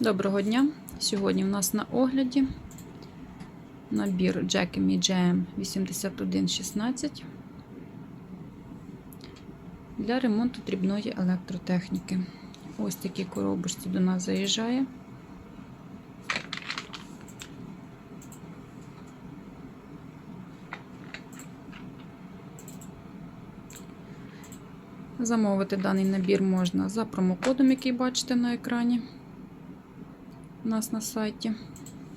Доброго дня! Сьогодні в нас на огляді набір Jackie GM 8116 для ремонту дрібної електротехніки. Ось такі коробочці до нас заїжджає. Замовити даний набір можна за промокодом, який бачите на екрані у нас на сайті.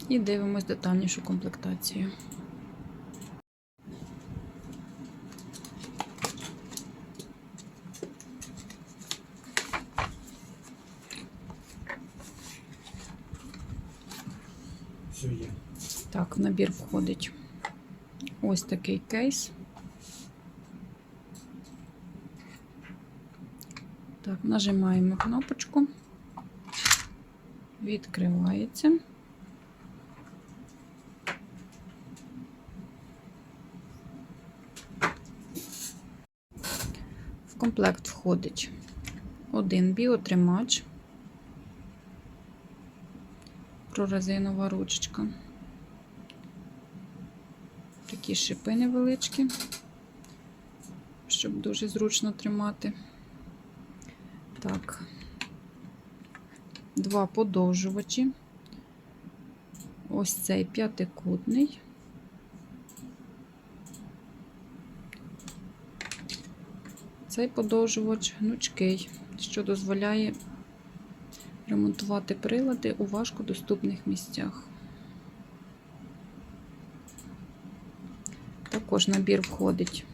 І дивимось детальнішу комплектацію. Так, в набір входить ось такий кейс. Так, нажимаємо кнопочку, відкривається. В комплект входить один біотримач, прорезинова ручка. Такі шипи невеличкі, щоб дуже зручно тримати. Так, два подовжувачі. Ось цей п'ятикутний. Цей подовжувач гнучкий, що дозволяє ремонтувати прилади у важкодоступних місцях. Також набір входить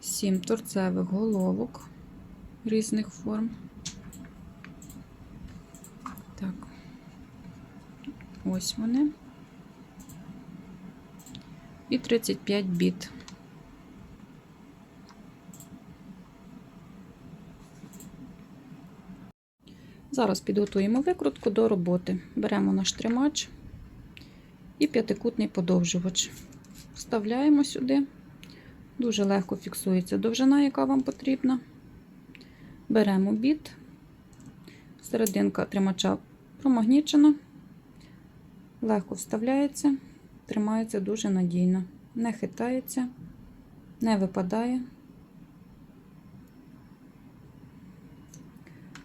7 торцевих головок різних форм. Так, ось вони. І 35 біт. Зараз підготуємо викрутку до роботи. Беремо наш тримач і п'ятикутний подовжувач. Вставляємо сюди. Дуже легко фіксується довжина, яка вам потрібна. Беремо біт, серединка тримача промагнічена, легко вставляється, тримається дуже надійно, не хитається, не випадає.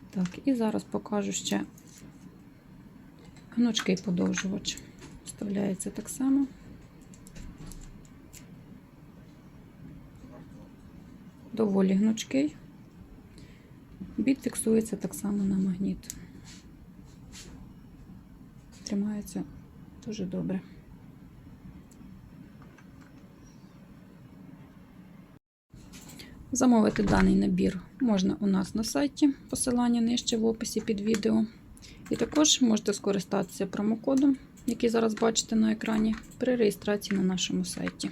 Так, і зараз покажу ще гнучкий подовжувач. Вставляється так само. Доволі гнучкий. Біт фіксується так само на магніт. Тримається дуже добре. Замовити даний набір можна у нас на сайті, посилання нижче в описі під відео. І також можете скористатися промокодом, який зараз бачите на екрані, при реєстрації на нашому сайті.